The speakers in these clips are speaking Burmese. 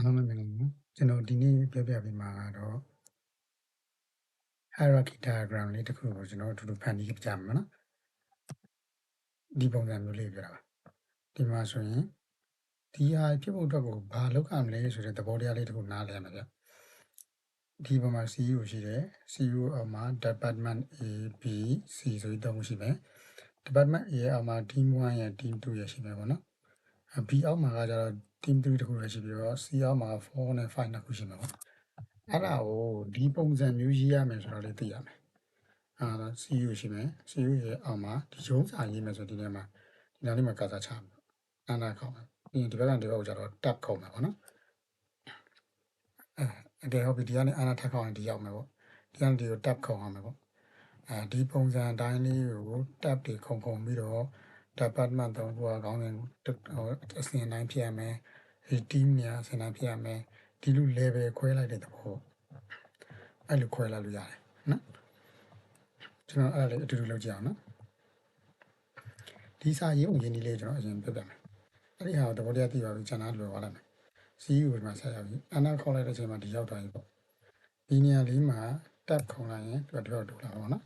အားလုံးပဲမင်္ဂလာပါကျွန်တော်ဒီနေ့ပြောပြပေးမှာကတော့ hierarchy diagram လေးတစ်ခုကိုကျွန်တော်အတူတူဖန်တီးကြမှာနော်ဒီပုံစံမျိုးလေးပြတာပါဒီမှာဆိုရင်ဒီဟာဖြစ်ဖို့အတွက်ကိုဘာလုပ်ရမလဲဆိုတဲ့သဘောတရားလေးတစ်ခုနားလည်ရမှာဗျဒီပုံမှာ CEO ရှိတယ် CEO အောက်မှာ department A B C ဆိုပြီးသုံးခုရှိမယ် department A ရဲ့အောက်မှာ team 1ရဲ့ team 2ရဲ့ရှိမယ်ပေါ့နော် B အောက်မှာကကျတော့ team 3တခုလည်းရှိပြီးတော့ C အောက်မှာ4နဲ့5နှစ်ခုရှိမှာပေါ့အဲ့ဒါကိုဒီပုံစံမျိုးရေးရမယ်ဆိုတော့လေသိရမယ်အာတော့ CU ရှိမယ် CU ရဲ့အောက်မှာဒီရုံးစာရေးမယ်ဆိုဒီထဲမှာဒီနောက်လေးမှာကာစာချမယ်အနာခေါက်မယ်ပြီးရင်ဒီဘက်ကဒီဘက်ကိုကျတော့ tab ခေါက်မယ်ပေါ့နော်အဲအကယ်ဟုတ်ပြီဒီကနေအနာထပ်ခေါက်ရင်ဒီရောက်မယ်ပေါ့ဒီကနေဒီကို tab ခေါက်ရမယ်ပေါ့အဲဒီပုံစံအတိုင်းလေးကို tab တွေခုံခုံပြီးတော့ department တော့ဟိုကောင်းတယ်ဟိုအစင်တိုင်းဖြစ်ရမယ်ဒီ team နေရာအစင်တိုင်းဖြစ်ရမယ်ဒီလို level ခွဲလိုက်တဲ့သဘောအဲ့လိုခွဲလိုက်လို့ရတယ်နော်ကျွန်တော်အဲ့ဒါလေးအတူတူလုပ်ကြည့်အောင်နော်ဒီစာရေးပုံရင်းဒီလေးကျွန်တော်အရင်ပြပြမယ်အဲ့ဒီဟာကိုသဘောတရားသိပါပြီကျွန်တော်လွယ်သွားလိုက်မယ် CEO ဒီမှာဆက်ရောက်ပြီအနာခေါက်လိုက်တဲ့အချိန်မှာဒီရောက်သွားပြီပေါ့ဒီနေရာလေးမှာ tab ခုံလိုက်ရင်သူကဒီဘက်တူလာပါတော့နော်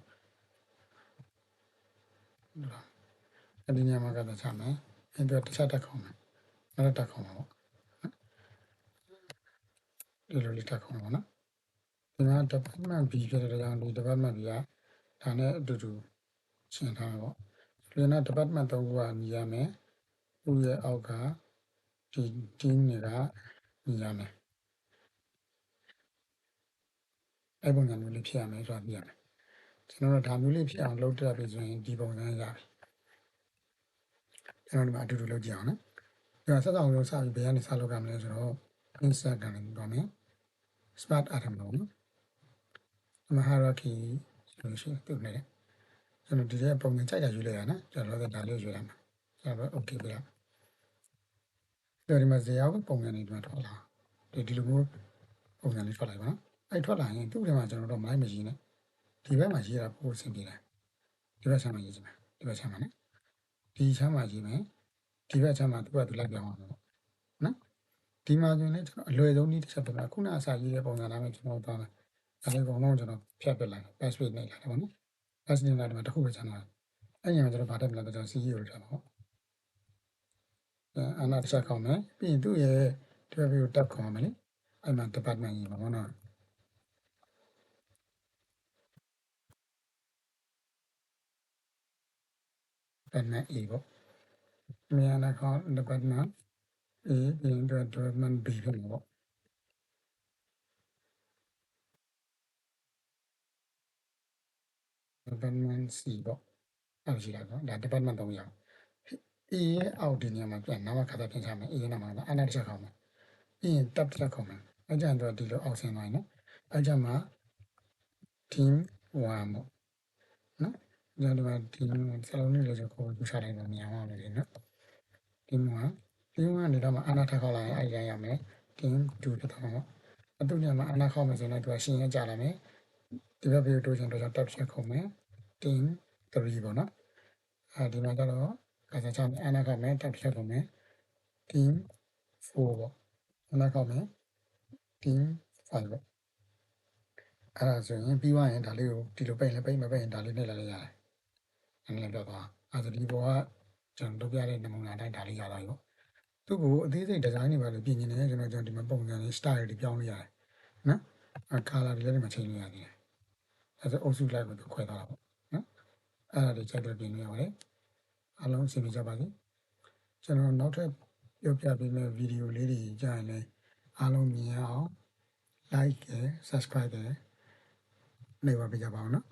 အဲ့ဒီနေရာမှာကတော့ချမယ်အဲ့တော့တစ်ချက်တက်ခုံမယ်နောက်တက်ခုံမှာပေါ့ဒီလိုလေးတက်ခုံပါနော်ဒီမှာ department B ဖြစ်တဲ့ကြောင့်ဒီ department B ကဒါနဲ့အတူတူရှင်းထားပါပေါ့ဒီနောက် department 3ခုကညီရမယ်ဥရဲ့အောက်ကဒီ team တွေကညီရမယ်အဲ့ပုံစံမျိုးလေးဖြစ်ရမယ်ဆိုတာပြရမယ်ကျွန်တော်တို့ဒါမျိုးလေးဖြစ်အောင်လုပ်တတ်ပြီဆိုရင်ဒီပုံစံရပြီ ကျွန်တော်ဒီမှာအတူတူလုပ်ကြည့်အောင်နော်ဒါဆက်ဆောင်လို့စပြီးဘယ်ကနေစလုပ်ရမလဲဆိုတော့ insert ကနေတော့မယ် smart atom လို့နော်ဒီမှာ hierarchy ဆိုလို့ရှိရင်ပြုတ်နေတယ်ကျွန်တော်ဒီထဲပုံစံကြိုက်တာယူလိုက်ရနော်ကျွန်တော်လည်းဒါလေးယူလိုက်မှာကျွန်တော် okay ပြရဒီမှာဇေယျပုံစံလေးဒီမှာထွက်လာဒီဒီလိုမျိုးပုံစံလေးထွက်လာပါနော်အဲ့ထွက်လာရင်သူ့ထဲမှာကျွန်တော်တို့မိုင်းမကြီးနဲ့ဒီဘက်မှာရေးတာပို့အဆင်ပြေတယ်ဒီဘက်ဆမ်းမှာရေးချင်မယ်ဒီဘက်ဆမ်းမှာနော် ဒီချမ်းမှာရေးမယ်ဒီဘက်ချမ်းမှာသူကသူလိုက်ပြောင်းအောင်ပေါ့နော်ဒီမှာဆိုရင်လည်းကျွန်တော်အလွယ်ဆုံးနည်းတစ်ချက်ပြမယ်ခုနအစာရေးတဲ့ပုံစံသားမျိုးကျွန်တော်သွားမယ်ဒါလေးပုံလုံးကျွန်တော်ဖြတ်ပစ်လိုက် password နဲ့လိုက်တယ်ပေါ့နော် password နဲ့ဒီမှာတစ်ခုပဲချမ်းသာအဲ့ညမှာကျွန်တော်ဗာတက်ပြလိုက်တော့ကျွန်တော် CEO လို့ထားပါပေါ့အနာတစ်ချက်ခေါင်းမယ်ပြီးရင်သူ့ရဲ့ဒီဘက်ကိုတက်ခေါင်းမယ်လေအဲ့မှာ department ကြီးပါ ဘောနော် department A ပေါ့မြန်လာခေါင်း department A ပြီးရင် department B ဖြစ်မှာပေါ့ department C ပေါ့အဲ့လိုရှိလိုက်ပေါ့ဒါ department 3ရောက် A ရဲ့အောက်ဒီနေရာမှာပြန်နာမခါသာပြင်ချမယ် A ရဲ့နာမကအဲ့ဒါတစ်ချက်ခေါင်းမယ်ပြီးရင် tab တစ်ချက်ခေါင်းမယ်အဲ့ကြံတော့ဒီလိုအောက်ဆင်းသွားရင်နော်အဲ့ကြမှာ team 1ပေါ့နော် ညဒီမှာ team စလုံးလေးလို့ဆိုကိုယူချလိုက်တော့မြန်အောင်လို့လေနော် team 1 team 1နေတော့မှအနာထက်ခေါက်လိုက်ရင်အဲ့ရရမယ် team 2ဖြစ်သွားမှာပေါ့အတူညမှာအနာခေါက်မယ်ဆိုရင်တော့သူကရှင်းရကြလာမယ်ဒီဘက်ပြေတိုးချင်တော့ tab ချက်ခုံမယ် team 3ပေါ့နော်အဲဒီမှာကျတော့အဲဒါကြောင့်အနာခေါက်မယ် tab ချက်ခုံမယ် team 4ပေါ့အနာခေါက်မယ် team 5ပေါ့အဲ့ဒါဆိုရင်ပြီးသွားရင်ဒါလေးကိုဒီလိုပိတ်လဲပိတ်မပိတ်ရင်ဒါလေးနဲ့လည်းရတယ်။ အဲ့လိုပြောသွား။အဲ့ဒါဒီဘောကကျွန်တော်တို့ပြတဲ့နမူနာတိုင်းဒါလေးရသွားပြီပေါ့။သူ့ကိုအသေးစိတ်ဒီဇိုင်းတွေပါလို့ပြင်နေတယ်ကျွန်တော်ကျွန်တော်ဒီမှာပုံစံလေး style တွေပြောင်းလို့ရတယ်။နော်။အ color တွေလည်းဒီမှာချိန်လို့ရတယ်။အဲ့ဒါအုပ်စုလိုက်ကိုသူခွဲထားတာပေါ့နော်။အဲ့ဒါတွေချက်တော့ပြင်လို့ရတယ်။အားလုံးအဆင်ပြေကြပါစေ။ကျွန်တော်နောက်ထပ်ပြောပြပေးမယ့်ဗီဒီယိုလေးတွေကြာရင်လည်းအားလုံးမြင်ရအောင် like ရယ် subscribe ရယ်နှိပ်ပါပေးကြပါဦးနော်